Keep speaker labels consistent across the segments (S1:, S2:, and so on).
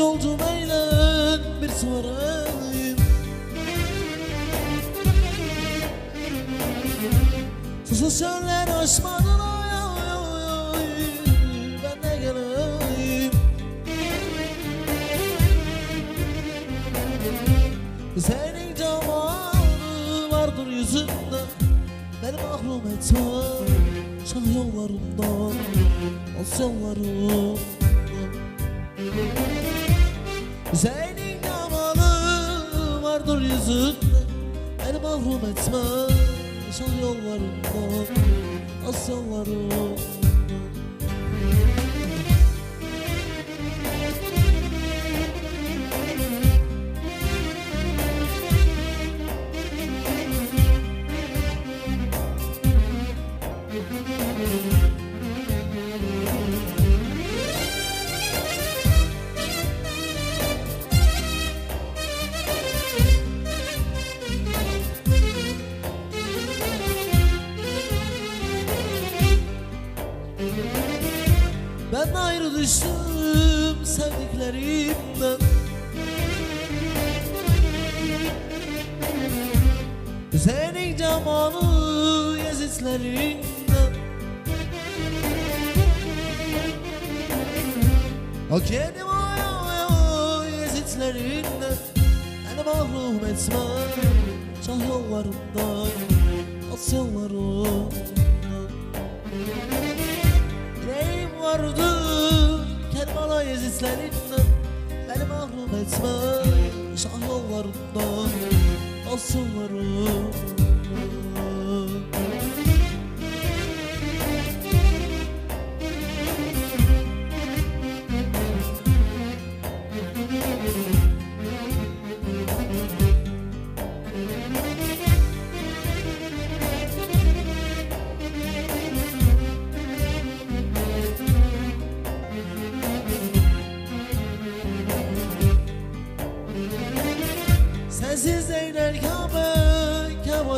S1: yolcum eylen bir sorayım. Susuz çöller aşmadın ay ay ay ay Ben de geleyim. Senin cemalı vardır yüzünde Beni mahrum etme Şah yollarından Os yollarından Senin cemalı vardır yüzünde. Beni mahrum etme Şah yollarından Os yollarından Ben ayrı sevdiklerimden. Senin camanı yezitlerinden O kedim ay ay ay yezitlerinden Beni mahrum etme Şah yollarından As Kerbala yezitlerinden Beni mahrum etme Şah yollarından As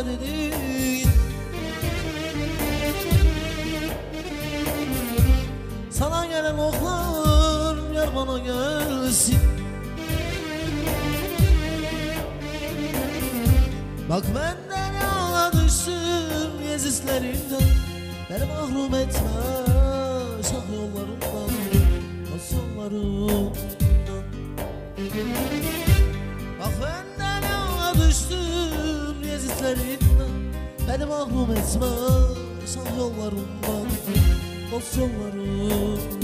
S1: Dedin Sana gelen oklar yar bana gelsin. Bak benden yana düştüm yezislerinden Beni mahrum etme şah yollarından As yollarından yezislerinden Beni mahrum etme şah yollarından Dost yollarından